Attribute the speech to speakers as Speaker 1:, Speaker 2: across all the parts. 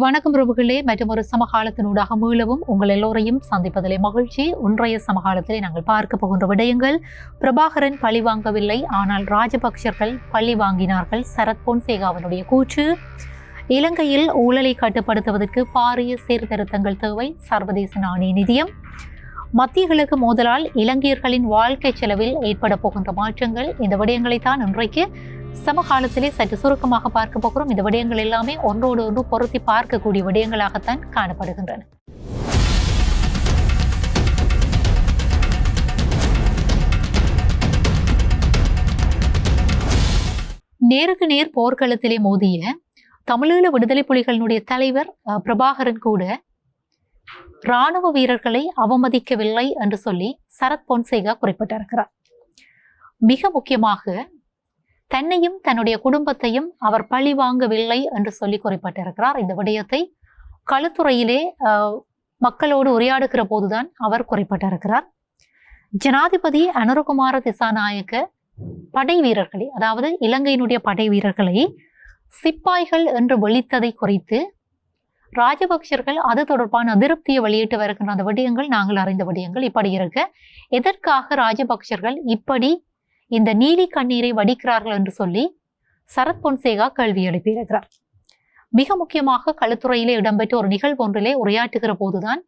Speaker 1: வணக்கம் பிரபுகளே மற்றும் ஒரு சமகாலத்தினூடாக மீளவும் உங்கள் எல்லோரையும் சந்திப்பதிலே மகிழ்ச்சி. ஒன்றைய சமகாலத்திலே நாங்கள் பார்க்க போகின்ற விடயங்கள் பிரபாகரன் பழி வாங்கவில்லை ஆனால் ராஜபக்சர்கள் பழி வாங்கினார்கள். சரத் பொன்சேகாவினுடைய கூற்று இலங்கையில் ஊழலை கட்டுப்படுத்துவதற்கு பாரிய சீர்திருத்தங்கள் தேவை சர்வதேச நாணய நிதியம். மத்திய கிழக்கு மோதலால் இலங்கையர்களின் வாழ்க்கை செலவில் ஏற்பட போகின்ற மாற்றங்கள் இந்த விடயங்களை தான் இன்றைக்கு சமகாலத்திலே சற்று சுருக்கமாக பார்க்க போகிறோம். இந்த விடயங்கள் எல்லாமே ஒன்றோடு ஒன்று பொருத்தி பார்க்கக்கூடிய விடயங்களாகத்தான் காணப்படுகின்றன. நேருக்கு நேர் போர்க்களத்திலே மோதிய தமிழீழ விடுதலை புலிகளினுடைய தலைவர் அஹ், பிரபாகரன் கூட இராணுவ வீரர்களை அவமதிக்கவில்லை என்று சொல்லி சரத் பொன்சேகா குறிப்பிட்டிருக்கிறார். மிக முக்கியமாக தன்னையும் தன்னுடைய குடும்பத்தையும் அவர் பழி வாங்கவில்லை என்று சொல்லி குறிப்பிட்டிருக்கிறார். இந்த விடயத்தை களுத்துறையிலே மக்களோடு உரையாடுகிற போதுதான் அவர் குறிப்பிட்டிருக்கிறார். ஜனாதிபதி அனுரகுமார திசாநாயக்க படை வீரர்களை அதாவது இலங்கையினுடைய படை வீரர்களை சிப்பாய்கள் என்று வெளித்ததை குறித்து ராஜபக்சர்கள் அது தொடர்பான அதிருப்தியை வெளியிட்டு வருகின்ற அந்த விடயங்கள் நாங்கள் அறிந்த விடயங்கள் இப்படி இருக்க. எதற்காக ராஜபக்சர்கள் இப்படி இந்த நீலி கண்ணீரை வடிக்கிறார்கள் என்று சொல்லி சரத் பொன்சேகா கேள்வி எழுப்பியிருக்கிறார் மிக முக்கியமாக கழுத்துறையிலே இடம்பெற்ற ஒரு நிகழ்வு ஒன்றிலே உரையாற்றுகிற போதுதான்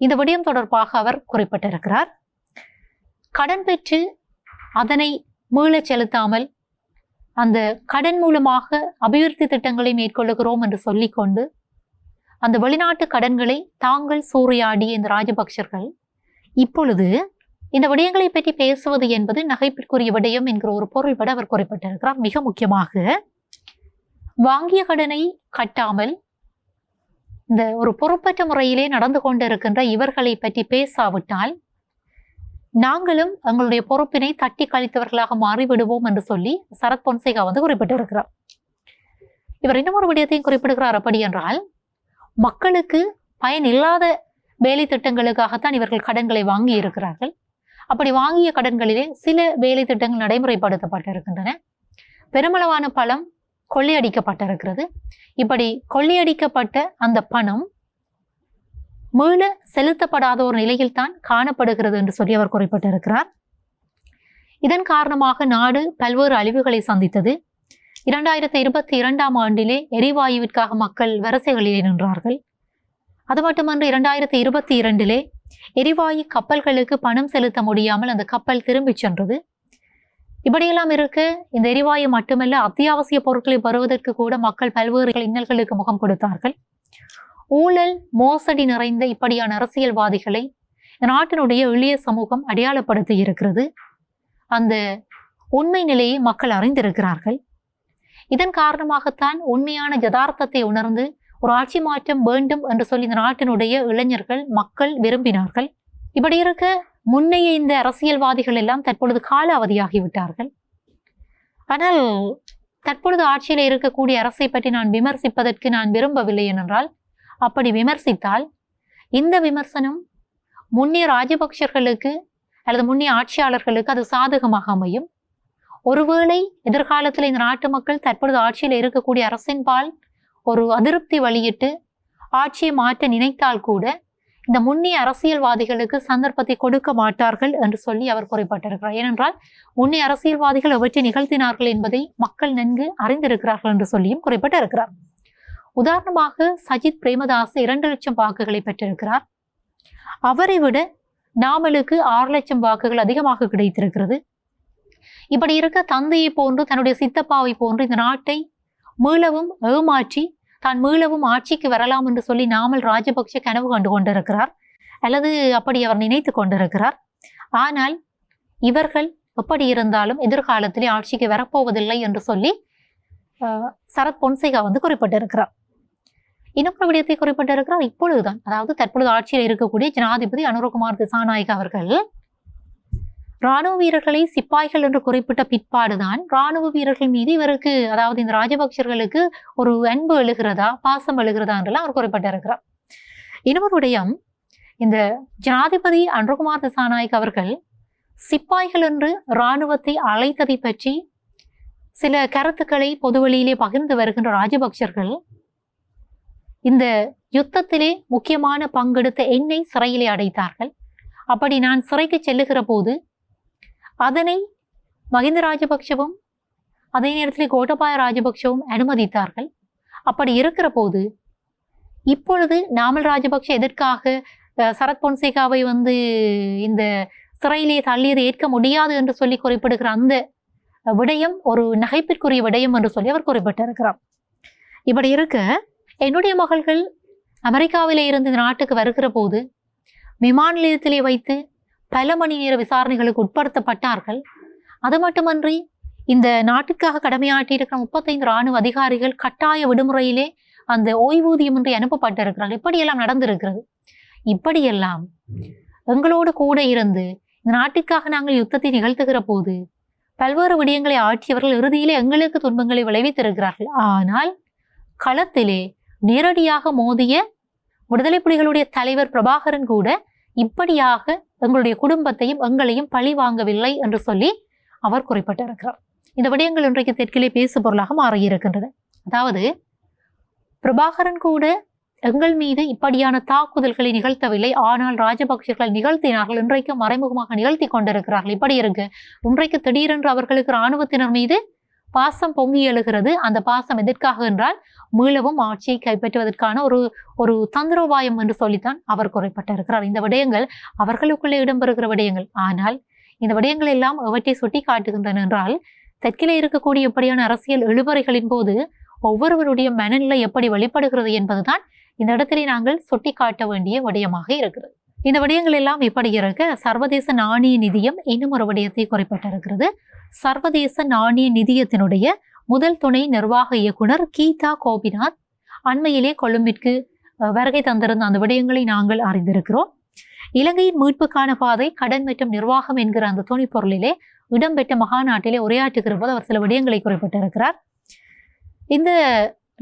Speaker 1: இந்த விடயம் தொடர்பாக அவர் குறிப்பிட்டிருக்கிறார். கடன் பெற்று அதனை மீளச் செலுத்தாமல் அந்த கடன் மூலமாக அபிவிருத்தி திட்டங்களை மேற்கொள்ளுகிறோம் என்று சொல்லிக்கொண்டு அந்த வெளிநாட்டு கடன்களை தாங்கள் சூறையாடிய இந்த ராஜபக்சர்கள் இப்பொழுது இந்த விடயங்களை பற்றி பேசுவது என்பது நகைப்பிற்குரிய விடயம் என்கிற ஒரு பொருள்பட அவர் குறிப்பிட்டிருக்கிறார். மிக முக்கியமாக வாங்கிய கடனை கட்டாமல் இந்த ஒரு பொறுப்பற்ற முறையிலே நடந்து கொண்டிருக்கின்ற இவர்களை பற்றி பேசாவிட்டால் நாங்களும் எங்களுடைய பொறுப்பினை தட்டி கழித்தவர்களாக மாறிவிடுவோம் என்று சொல்லி சரத் பொன்சேகா வந்து குறிப்பிட்டிருக்கிறார். இவர் இன்னும் ஒரு விடயத்தையும் குறிப்பிடுகிறார். அப்படி என்றால் மக்களுக்கு பயன் இல்லாத வேலை திட்டங்களுக்காகத்தான் இவர்கள் கடன்களை வாங்கி இருக்கிறார்கள் அப்படி வாங்கிய கடன்களிலே சில வேலை திட்டங்கள் நடைமுறைப்படுத்தப்பட்டிருக்கின்றன. பெருமளவான பணம் கொள்ளையடிக்கப்பட்டிருக்கிறது. இப்படி கொள்ளையடிக்கப்பட்ட அந்த பணம் மீள செலுத்தப்படாத ஒரு நிலையில் தான் காணப்படுகிறது என்று சொல்லி அவர் குறிப்பிட்டிருக்கிறார். இதன் காரணமாக நாடு பல்வேறு அழிவுகளை சந்தித்தது. இரண்டாயிரத்தி இருபத்தி இரண்டாம் ஆண்டிலே எரிவாயுவிற்காக மக்கள் வரிசைகளிலே நின்றார்கள். அது மட்டுமன்று இரண்டாயிரத்தி இருபத்தி இரண்டிலே எரிவாயு கப்பல்களுக்கு பணம் செலுத்த முடியாமல் அந்த கப்பல் திரும்பிச் சென்றது. இப்படியெல்லாம் இருக்கு. இந்த எரிவாயு மட்டுமல்ல அத்தியாவசிய பொருட்களை பெறுவதற்கு கூட மக்கள் பல்வேறு இன்னல்களுக்கு முகம் கொடுத்தார்கள். ஊழல் மோசடி நிறைந்த இப்படியான அரசியல்வாதிகளை நாட்டினுடைய எளிய சமூகம் அடையாளப்படுத்தி இருக்கிறது. அந்த உண்மை நிலையை மக்கள் அறிந்திருக்கிறார்கள். இதன் காரணமாகத்தான் உண்மையான யதார்த்தத்தை உணர்ந்து ஒரு ஆட்சி மாற்றம் வேண்டும் என்று சொல்லி இந்த நாட்டினுடைய இளைஞர்கள் மக்கள் விரும்பினார்கள். இப்படி இருக்க முன்னைய இந்த அரசியல்வாதிகள் எல்லாம் தற்பொழுது கால அவதியாகிவிட்டார்கள் ஆனால் தற்பொழுது ஆட்சியில் இருக்கக்கூடிய அரசை பற்றி நான் விமர்சிப்பதற்கு நான் விரும்பவில்லை என்றால் அப்படி விமர்சித்தால் இந்த விமர்சனம் முன்னைய ராஜபக்சர்களுக்கு அல்லது முன்னைய ஆட்சியாளர்களுக்கு அது சாதகமாக அமையும். ஒருவேளை எதிர்காலத்தில் இந்த நாட்டு மக்கள் தற்பொழுது ஆட்சியில் இருக்கக்கூடிய அரசின் பால் ஒரு அதிருப்தி வெளியிட்டு ஆட்சியை மாற்ற நினைத்தால் கூட இந்த முன்னி அரசியல்வாதிகளுக்கு சந்தர்ப்பத்தை கொடுக்க மாட்டார்கள் என்று சொல்லி அவர் குறிப்பிட்டிருக்கிறார். ஏனென்றால் முன்னிய அரசியல்வாதிகள் எவற்றை நிகழ்த்தினார்கள் என்பதை மக்கள் நன்கு அறிந்திருக்கிறார்கள் என்று சொல்லியும் குறிப்பிட்டிருக்கிறார். உதாரணமாக சஜித் பிரேமதாஸ் இரண்டு லட்சம் வாக்குகளை பெற்றிருக்கிறார். அவரை விட நாமலுக்கு ஆறு லட்சம் வாக்குகள் அதிகமாக கிடைத்திருக்கிறது. இப்படி இருக்க தந்தையை போன்று தன்னுடைய சித்தப்பாவை போன்று இந்த நாட்டை மீளவும் ஏமாற்றி தான் மீளவும் ஆட்சிக்கு வரலாம் என்று சொல்லி நாமல் ராஜபக்ஷ கனவு கண்டு கொண்டிருக்கிறார். அல்லது அப்படி அவர் நினைத்து கொண்டிருக்கிறார். ஆனால் இவர்கள் எப்படி இருந்தாலும் எதிர்காலத்திலே ஆட்சிக்கு வரப்போவதில்லை என்று சொல்லி சரத் பொன்சேகா வந்து குறிப்பிட்டிருக்கிறார். இன்னொரு விடயத்தை குறிப்பிட்டிருக்கிறார். இப்பொழுதுதான் அதாவது தற்பொழுது ஆட்சியில் இருக்கக்கூடிய ஜனாதிபதி அனுரகுமார் திசாநாயக் அவர்கள் ராணுவ வீரர்களை சிப்பாய்கள் என்று குறிப்பிட்ட பிற்பாடுதான் ராணுவ வீரர்கள் மீது இவருக்கு அதாவது இந்த ராஜபக்சர்களுக்கு ஒரு அன்பு எழுகிறதா பாசம் எழுகிறதா என்றெல்லாம் அவர் குறிப்பிட்டிருக்கிறார். இன்னொரு விடயம் இந்த ஜனாதிபதி அன்றகுமார் திசாநாயக் அவர்கள் சிப்பாய்கள் என்று இராணுவத்தை அழைத்ததை பற்றி சில கருத்துக்களை பொதுவெளியிலே பகிர்ந்து வருகின்ற ராஜபக்சர்கள் இந்த யுத்தத்திலே முக்கியமான பங்கெடுத்த என்னை சிறையிலே அடைத்தார்கள். அப்படி நான் சிறைக்கு செல்லுகிற போது அதனை மஹிந்த ராஜபக்ஷவும் அதே நேரத்தில் கோட்டபாய ராஜபக்ஷவும் அனுமதித்தார்கள். அப்படி இருக்கிற போது இப்பொழுது நாமல் ராஜபக்ஷ எதற்காக சரத் பொன்சேகாவை வந்து இந்த சிறையிலே தள்ளியது ஏற்க முடியாது என்று சொல்லி குறிப்பிடுகிற அந்த விடயம் ஒரு நகைப்பிற்குரிய விடயம் என்று சொல்லி அவர் குறிப்பிட்டிருக்கிறார். இப்படி இருக்க என்னுடைய மகள்கள் அமெரிக்காவிலே இருந்து இந்த நாட்டுக்கு வருகிற போது விமான நிலையத்திலே வைத்து பல மணி நேர விசாரணைகளுக்கு உட்படுத்தப்பட்டார்கள். அது மட்டுமன்றி இந்த நாட்டுக்காக கடமையாற்றியிருக்கிற முப்பத்தைந்து இராணுவ அதிகாரிகள் கட்டாய விடுமுறையிலே அந்த ஓய்வூதியமின்றி அனுப்பப்பட்டிருக்கிறார்கள். இப்படியெல்லாம் நடந்திருக்கிறது. இப்படியெல்லாம் எங்களோடு கூட இருந்து இந்த நாட்டிற்காக நாங்கள் யுத்தத்தை நிகழ்த்துகிற போது பல்வேறு விடயங்களை ஆட்சியவர்கள் இறுதியிலே எங்களுக்கு துன்பங்களை விளைவித்திருக்கிறார்கள். ஆனால் களத்திலே நேரடியாக மோதிய விடுதலை புலிகளுடைய தலைவர் பிரபாகரன் கூட இப்படியாக எங்களுடைய குடும்பத்தையும் எங்களையும் பழி வாங்கவில்லை என்று சொல்லி அவர் குறிப்பிட்டிருக்கிறார். இந்த விடயங்கள் இன்றைக்கு தெற்கிலே பேசு பொருளாக மாறியிருக்கின்றன அதாவது பிரபாகரன் கூட எங்கள் மீது இப்படியான தாக்குதல்களை நிகழ்த்தவில்லை. ஆனால் ராஜபக்சர்கள் நிகழ்த்தினார்கள். இன்றைக்கு மறைமுகமாக நிகழ்த்தி கொண்டிருக்கிறார்கள். இப்படி இருக்கு. இன்றைக்கு திடீரென்று அவர்களுக்கு இராணுவத்தினர் மீது பாசம் பொங்கி எழுகிறது. அந்த பாசம் எதற்காக என்றால் மீளவும் ஆட்சியை கைப்பற்றுவதற்கான ஒரு ஒரு தந்திரோபாயம் என்று சொல்லித்தான் அவர் குறைப்பட்டிருக்கிறார். இந்த விடயங்கள் அவர்களுக்குள்ளே இடம்பெறுகிற விடயங்கள். ஆனால் இந்த விடயங்கள் எல்லாம் எவற்றை சுட்டி காட்டுகின்றன என்றால் தெற்கிலே இருக்கக்கூடிய இப்படியான அரசியல் இழுபறைகளின் போது ஒவ்வொருவருடைய மனநிலை எப்படி வெளிப்படுகிறது என்பதுதான் இந்த இடத்திலே நாங்கள் சுட்டி காட்ட வேண்டிய விடயமாக இருக்கிறது. இந்த விடயங்கள் எல்லாம் இப்படி இருக்க சர்வதேச நாணய நிதியம் இன்னும் ஒரு விடயத்தை குறிப்பிட்டிருக்கிறது. சர்வதேச நாணய நிதியத்தினுடைய முதல் துணை நிர்வாக இயக்குனர் கீதா கோபிநாத். அண்மையிலே கொழும்பிற்கு வருகை தந்திருந்த அந்த விடயங்களை நாங்கள் அறிந்திருக்கிறோம். இலங்கையின் மீட்புக்கான பாதை கடன் மற்றும் நிர்வாகம் என்கிற அந்த துணிப்பொருளிலே இடம்பெற்ற மகாநாட்டிலே உரையாற்றுகிற போது அவர் சில விடயங்களை குறிப்பிட்டிருக்கிறார். இந்த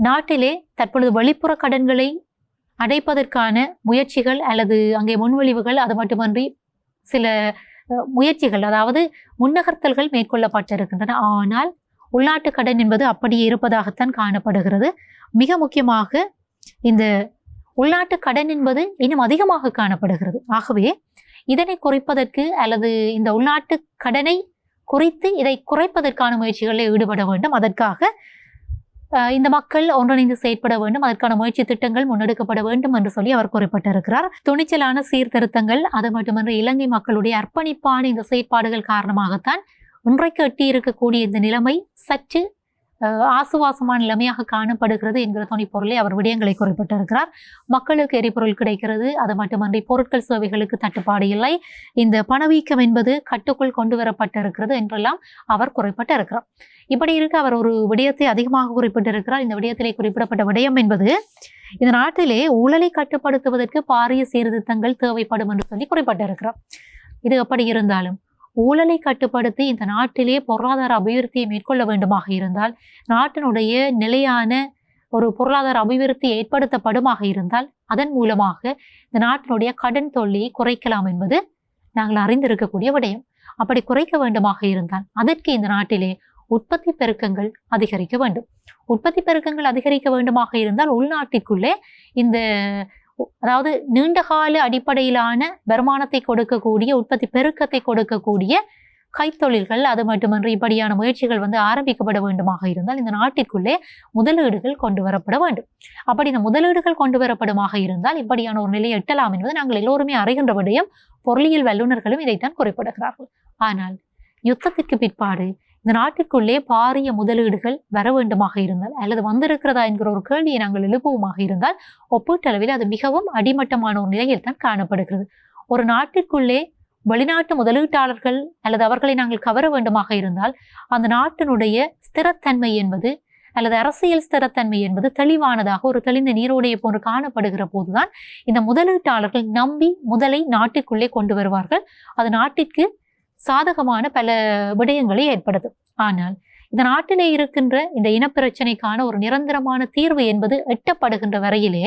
Speaker 1: நாட்டிலே தற்பொழுது வெளிப்புற கடன்களை அடைப்பதற்கான முயற்சிகள் அல்லது அங்கே முன்வழிவுகள் அது மட்டுமன்றி சில முயற்சிகள் அதாவது முன்னகர்த்தல்கள் மேற்கொள்ளப்பட்டிருக்கின்றன. ஆனால் உள்நாட்டு கடன் என்பது அப்படியே இருப்பதாகத்தான் காணப்படுகிறது. மிக முக்கியமாக இந்த உள்நாட்டு கடன் என்பது இன்னும் அதிகமாக காணப்படுகிறது. ஆகவே இதனை குறைப்பதற்கு அல்லது இந்த உள்நாட்டு கடனை குறித்து இதை குறைப்பதற்கான முயற்சிகளில் ஈடுபட வேண்டும். அதற்காக இந்த மக்கள் ஒன்றிணைந்து செயற்பட வேண்டும் அதற்கான முயற்சி திட்டங்கள் முன்னெடுக்கப்பட வேண்டும் என்று சொல்லி அவர் குறிப்பிட்டிருக்கிறார். துணிச்சலான சீர்திருத்தங்கள் அது மட்டுமன்றி இலங்கை மக்களுடைய அர்ப்பணிப்பான இந்த செயற்பாடுகள் காரணமாகத்தான் இன்றைக்கு எட்டியிருக்கக்கூடிய இந்த நிலைமை சற்று ஆசுவாசமான நிலைமையாக காணப்படுகிறது என்கிற துணி பொருளை அவர் விடயங்களை குறிப்பிட்டிருக்கிறார். மக்களுக்கு எரிபொருள் கிடைக்கிறது. அது மட்டுமன்றி பொருட்கள் சேவைகளுக்கு தட்டுப்பாடு இல்லை. இந்த பணவீக்கம் என்பது கட்டுக்குள் கொண்டு வரப்பட்டிருக்கிறது என்றெல்லாம் அவர் குறிப்பிட்டிருக்கிறார். இப்படி இருக்க அவர் ஒரு விடயத்தை அதிகமாக குறிப்பிட்டிருக்கிறார். இந்த விடயத்திலே குறிப்பிடப்பட்ட விடயம் என்பது இந்த நாட்டிலே ஊழலை கட்டுப்படுத்துவதற்கு பாரிய சீர்திருத்தங்கள் தேவைப்படும் என்று சொல்லி குறிப்பிட்டிருக்கிறார். இது எப்படி இருந்தாலும் ஊழலை கட்டுப்படுத்தி இந்த நாட்டிலே பொருளாதார அபிவிருத்தியை மேற்கொள்ள வேண்டுமாக இருந்தால் நாட்டினுடைய நிலையான ஒரு பொருளாதார அபிவிருத்தி ஏற்படுத்தப்படுமாக இருந்தால் அதன் மூலமாக இந்த நாட்டினுடைய கடன் தொல்லையை குறைக்கலாம் என்பது நாங்கள் அறிந்திருக்கக்கூடிய விடயம். அப்படி குறைக்க வேண்டுமாக இருந்தால் அதற்கு இந்த நாட்டிலே உற்பத்தி பெருக்கங்கள் அதிகரிக்க வேண்டும். உற்பத்தி பெருக்கங்கள் அதிகரிக்க வேண்டுமாக இருந்தால் உள்நாட்டிற்குள்ளே இந்த அதாவது நீண்டகால அடிப்படையிலான வருமானத்தை கொடுக்கக்கூடிய உற்பத்தி பெருக்கத்தை கொடுக்கக்கூடிய கைத்தொழில்கள் அது மட்டுமன்றி இப்படியான முயற்சிகள் வந்து ஆரம்பிக்கப்பட வேண்டுமாக இருந்தால் இந்த நாட்டிற்குள்ளே முதலீடுகள் கொண்டு வரப்பட வேண்டும். அப்படி இந்த முதலீடுகள் கொண்டு வரப்படுமாக இருந்தால் இப்படியான ஒரு நிலையை எட்டலாம் என்பது நாங்கள் எல்லோருமே அறிகின்ற விடயம். பொருளியல் வல்லுநர்களும் இதைத்தான் குறிப்பிடுகிறார்கள். ஆனால் யுத்தத்திற்கு பிற்பாடு இந்த நாட்டிற்குள்ளே பாரிய முதலீடுகள் வர வேண்டுமாக இருந்தால் அல்லது வந்திருக்கிறதா என்கிற ஒரு கேள்வியை நாங்கள் எழுப்புவோமாக இருந்தால் ஒப்பீட்டளவில் அது மிகவும் அடிமட்டமான ஒரு நிலையில் தான் காணப்படுகிறது. ஒரு நாட்டிற்குள்ளே வெளிநாட்டு முதலீட்டாளர்கள் அல்லது அவர்களை நாங்கள் கவர வேண்டுமாக இருந்தால் அந்த நாட்டினுடைய ஸ்திரத்தன்மை என்பது அல்லது அரசியல் ஸ்திரத்தன்மை என்பது தெளிவானதாக ஒரு தெளிந்த நீரோடைய போன்று காணப்படுகிற போதுதான் இந்த முதலீட்டாளர்கள் நம்பி முதலை நாட்டிற்குள்ளே கொண்டு வருவார்கள். அது நாட்டிற்கு சாதகமான பல விடயங்களை ஏற்படுது. ஆனால் இந்த நாட்டிலே இருக்கின்ற இந்த இனப்பிரச்சனைக்கான ஒரு நிரந்தரமான தீர்வு என்பது எட்டப்படுகின்ற வரையிலே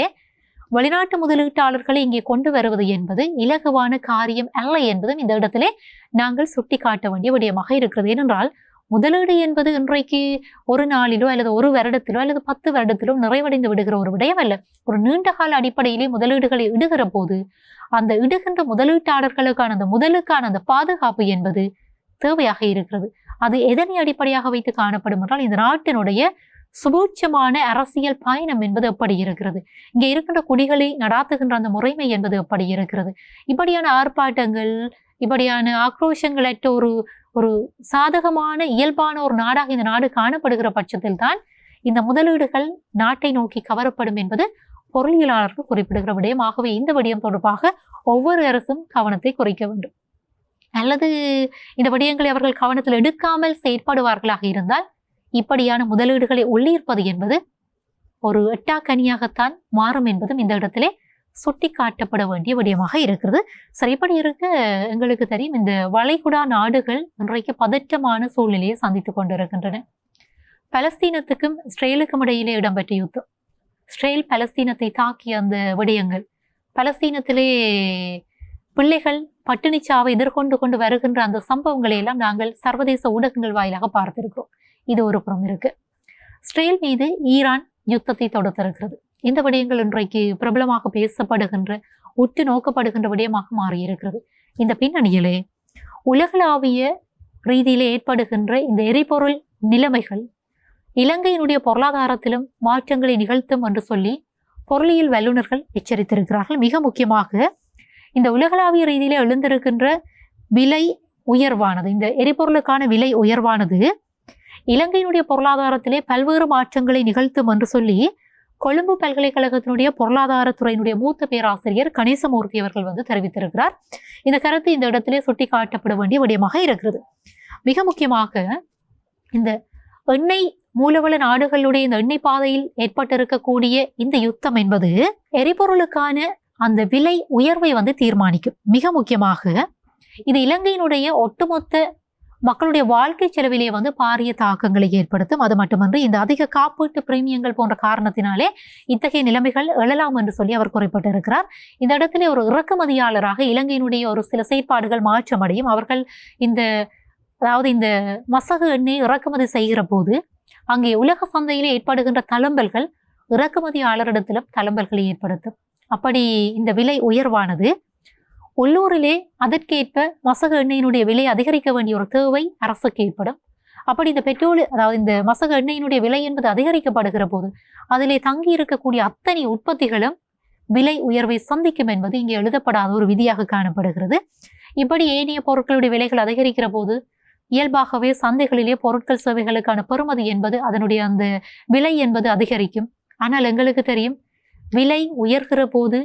Speaker 1: வெளிநாட்டு முதலீட்டாளர்களை இங்கே கொண்டு வருவது என்பது இலகுவான காரியம் அல்ல என்பதும் இந்த இடத்திலே நாங்கள் சுட்டி காட்ட வேண்டிய விடயமாக இருக்கிறது. ஏனென்றால் முதலீடு என்பது இன்றைக்கு ஒரு நாளிலோ அல்லது ஒரு வருடத்திலோ அல்லது பத்து வருடத்திலோ நிறைவடைந்து விடுகிற ஒரு விடயம் அல்ல. ஒரு நீண்ட கால அடிப்படையிலே முதலீடுகளை இடுகிற போது அந்த இடுகின்ற முதலீட்டாளர்களுக்கான அந்த முதலுக்கான அந்த பாதுகாப்பு என்பது தேவையாக இருக்கிறது. அது எதனை அடிப்படையாக வைத்து காணப்படும் என்றால் இந்த நாட்டினுடைய சுபூட்சமான அரசியல் பயணம் என்பது எப்படி இருக்கிறது? இங்கே இருக்கின்ற குடிகளை நடாத்துகின்ற அந்த முறைமை என்பது எப்படி இருக்கிறது? இப்படியான ஆர்ப்பாட்டங்கள் இப்படியான ஆக்ரோஷங்களற்ற ஒரு ஒரு சாதகமான இயல்பான ஒரு நாடாக இந்த நாடு காணப்படுகிற பட்சத்தில் தான் இந்த முதலீடுகள் நாட்டை நோக்கி கவரப்படும் என்பது பொருளியலாளர்கள் குறிப்பிடுகிற விடயம். ஆகவே இந்த விடயம் தொடர்பாக ஒவ்வொரு அரசும் கவனத்தை குறைக்க வேண்டும். அல்லது இந்த விடயங்களை அவர்கள் கவனத்தில் எடுக்காமல் செயற்படுவார்களாக இருந்தால் இப்படியான முதலீடுகளை உள்ளிருப்பது என்பது ஒரு எட்டாக்கனியாகத்தான் மாறும் என்பதும் இந்த இடத்திலே சுட்டி காட்டப்பட வேண்டிய விடயமாக இருக்கிறது. சரி இப்படி இருக்க எங்களுக்கு தெரியும் இந்த வளைகுடா நாடுகள் இன்றைக்கு பதற்றமான சூழ்நிலையை சந்தித்துக் கொண்டிருக்கின்றன. பலஸ்தீனத்துக்கும் இஸ்ரேலுக்கும் இடையிலே இடம்பெற்ற யுத்தம். இஸ்ரேல் பலஸ்தீனத்தை தாக்கிய அந்த விடயங்கள். பலஸ்தீனத்திலே பிள்ளைகள் பட்டினிச்சாவை எதிர்கொண்டு கொண்டு வருகின்ற அந்த சம்பவங்களை எல்லாம் நாங்கள் சர்வதேச ஊடகங்கள் வாயிலாக பார்த்திருக்கிறோம். இது ஒரு புறம் இருக்கு. இஸ்ரேல் மீது ஈரான் யுத்தத்தை தொடுத்திருக்கிறது. இந்த விடயங்கள் இன்றைக்கு பிரபலமாக பேசப்படுகின்ற உற்று நோக்கப்படுகின்ற விடயமாக மாறியிருக்கிறது. இந்த பின்னணியிலே உலகளாவிய ரீதியிலே ஏற்படுகின்ற இந்த எரிபொருள் நிலைமைகள் இலங்கையினுடைய பொருளாதாரத்திலும் மாற்றங்களை நிகழ்த்தும் என்று சொல்லி பொருளியல் வல்லுநர்கள் எச்சரித்திருக்கிறார்கள். மிக முக்கியமாக இந்த உலகளாவிய ரீதியிலே எழுந்திருக்கின்ற விலை உயர்வானது இந்த எரிபொருளுக்கான விலை உயர்வானது இலங்கையினுடைய பொருளாதாரத்திலே பல்வேறு மாற்றங்களை நிகழ்த்தும் என்று சொல்லி கொழும்பு பல்கலைக்கழகத்தினுடைய பொருளாதாரத்துறையினுடைய மூத்த பேராசிரியர் கணேசமூர்த்தி அவர்கள் வந்து தெரிவித்திருக்கிறார். இந்த கருத்து இந்த இடத்திலே சுட்டி காட்டப்பட வேண்டிய விடயமாக இருக்கிறது. மிக முக்கியமாக இந்த எண்ணெய் மூலவள நாடுகளுடைய இந்த எண்ணெய் பாதையில் ஏற்பட்டிருக்கக்கூடிய இந்த யுத்தம் என்பது எரிபொருளுக்கான அந்த விலை உயர்வை வந்து தீர்மானிக்கும். மிக முக்கியமாக இது இலங்கையினுடைய ஒட்டுமொத்த மக்களுடைய வாழ்க்கை செலவிலே வந்து பாரிய தாக்கங்களை ஏற்படுத்தும். அது மட்டுமன்றி இந்த அதிக காப்பீட்டு பிரீமியங்கள் போன்ற காரணத்தினாலே இத்தகைய நிலைமைகள் எழலாம் என்று சொல்லி அவர் குறிப்பிட்டிருக்கிறார். இந்த இடத்திலே ஒரு இறக்குமதியாளராக இலங்கையினுடைய ஒரு சில செயற்பாடுகள் மாற்றமடையும். அவர்கள் இந்த அதாவது இந்த மசகு எண்ணெய் இறக்குமதி செய்கிற போது அங்கே உலக சந்தையிலே ஏற்படுகின்ற தளம்பல்கள் இறக்குமதியாளரிடத்திலும் தளம்பல்களை ஏற்படுத்தும். அப்படி இந்த விலை உயர்வானது உள்ளூரிலே அதற்கேற்ப மசக எண்ணெயினுடைய விலை அதிகரிக்க வேண்டிய ஒரு தேவை அரசுக்கு ஏற்படும். அப்படி இந்த பெட்ரோல் அதாவது இந்த மசக எண்ணெயினுடைய விலை என்பது அதிகரிக்கப்படுகிற போது அதிலே தங்கி இருக்கக்கூடிய அத்தனை உற்பத்திகளும் விலை உயர்வை சந்திக்கும் என்பது இங்கே எழுதப்படாத ஒரு விதியாக காணப்படுகிறது. இப்படி ஏனைய பொருட்களுடைய விலைகள் அதிகரிக்கிற போது இயல்பாகவே சந்தைகளிலே பொருட்கள் சேவைகளுக்கான பெறுமதி என்பது அதனுடைய அந்த விலை என்பது அதிகரிக்கும். ஆனால் எங்களுக்கு தெரியும் விலை உயர்கிற போது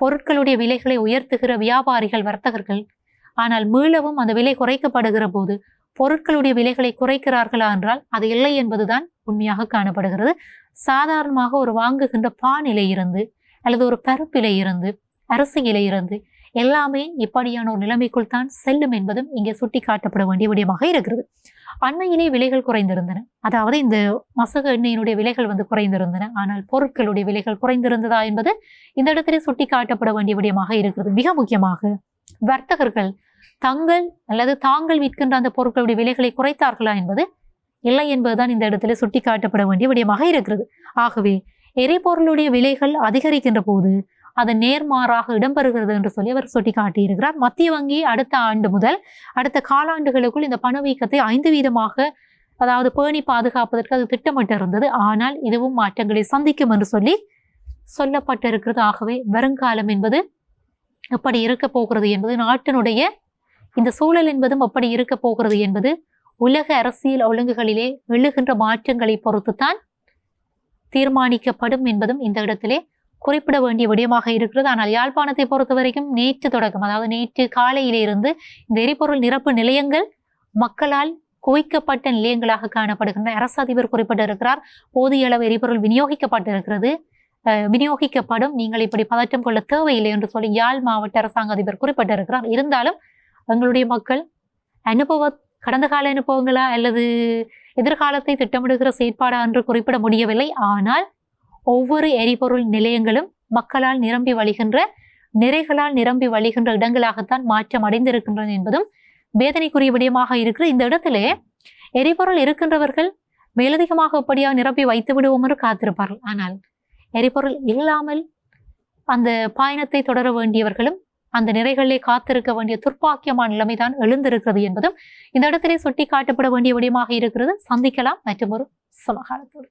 Speaker 1: பொருட்களுடைய விலைகளை உயர்த்துகிற வியாபாரிகள் வர்த்தகர்கள். ஆனால் மீளவும் அந்த விலை குறைக்கப்படுகிற போது பொருட்களுடைய விலைகளை குறைக்கிறார்களா என்றால் அது இல்லை என்பதுதான் உண்மையாக காணப்படுகிறது. சாதாரணமாக ஒரு வாங்குகின்ற பானிலை இருந்து அல்லது ஒரு பருப்பிலை இருந்து அரிசியில இருந்து எல்லாமே இப்படியான ஒரு நிலைமைக்குள் தான் செல்லும் என்பதும் இங்கே சுட்டி காட்டப்பட வேண்டிய விடயமாக இருக்கிறது. அண்மையிலே விலைகள் குறைந்திருந்தன. அதாவது இந்த மசக எண்ணெயினுடைய விலைகள் வந்து குறைந்திருந்தன. ஆனால் பொருட்களுடைய விலைகள் குறைந்திருந்ததா என்பது இந்த இடத்திலே சுட்டி காட்டப்பட வேண்டிய விடயமாக இருக்கிறது. மிக முக்கியமாக வர்த்தகர்கள் தங்கள் அல்லது தாங்கள் விற்கின்ற அந்த பொருட்களுடைய விலைகளை குறைத்தார்களா என்பது இல்லை என்பதுதான் இந்த இடத்துல சுட்டி காட்டப்பட வேண்டிய விடயமாக இருக்கிறது. ஆகவே எரிபொருளுடைய விலைகள் அதிகரிக்கின்ற போது அது நேர்மாறாக இடம்பெறுகிறது என்று சொல்லி அவர் சுட்டிக்காட்டியிருக்கிறார். மத்திய வங்கி அடுத்த ஆண்டு முதல் அடுத்த காலாண்டுகளுக்குள் இந்த பணவீக்கத்தை ஐந்து வீதமாக அதாவது பேணி பாதுகாப்பதற்கு அது திட்டமிட்டிருந்தது. ஆனால் இதுவும் மாற்றங்களை சந்திக்கும் என்று சொல்லி சொல்லப்பட்டிருக்கிறது. ஆகவே வருங்காலம் என்பது எப்படி இருக்க போகிறது என்பது நாட்டினுடைய இந்த சூழல் என்பதும் அப்படி இருக்க போகிறது என்பது உலக அரசியல் ஒழுங்குகளிலே எழுகின்ற மாற்றங்களை பொறுத்துத்தான் தீர்மானிக்கப்படும் என்பதும் இந்த இடத்திலே குறிப்பிட வேண்டிய விடயமாக இருக்கிறது. ஆனால் யாழ்ப்பாணத்தை பொறுத்த வரைக்கும் நேற்று தொடக்கம் அதாவது நேற்று காலையிலிருந்து இந்த எரிபொருள் நிரப்பு நிலையங்கள் மக்களால் குவிக்கப்பட்ட நிலையங்களாக காணப்படுகின்றன. அரசு அதிபர் குறிப்பிட்டிருக்கிறார் போதிய அளவு எரிபொருள் விநியோகிக்கப்பட்டிருக்கிறது. விநியோகிக்கப்படும். நீங்கள் இப்படி பதற்றம் கொள்ள தேவையில்லை என்று சொல்லி யாழ் மாவட்ட அரசாங்க அதிபர் குறிப்பிட்டிருக்கிறார். இருந்தாலும் எங்களுடைய மக்கள் அனுபவ கடந்த கால அனுபவங்களா அல்லது எதிர்காலத்தை திட்டமிடுகிற செயற்பாடா என்று குறிப்பிட முடியவில்லை. ஆனால் ஒவ்வொரு எரிபொருள் நிலையங்களும் மக்களால் நிரம்பி வழிகின்ற நிறைகளால் நிரம்பி வழிகின்ற இடங்களாகத்தான் மாற்றம் அடைந்திருக்கின்றன என்பதும் வேதனைக்குரிய விடயமாக இருக்கிற இந்த இடத்திலே எரிபொருள் இருக்கின்றவர்கள் மேலதிகமாக எப்படியா நிரப்பி வைத்து விடுவோம் என்று காத்திருப்பார்கள். ஆனால் எரிபொருள் இல்லாமல் அந்த பயணத்தை தொடர வேண்டியவர்களும் அந்த நிறைகளிலே காத்திருக்க வேண்டிய துர்ப்பாக்கியமான நிலைமைதான் எழுந்திருக்கிறது என்பதும் இந்த இடத்திலே சுட்டி காட்டப்பட வேண்டிய விடயமாக இருக்கிறது. சந்திக்கலாம். மற்றும் ஒரு சமகாலத்தோடு.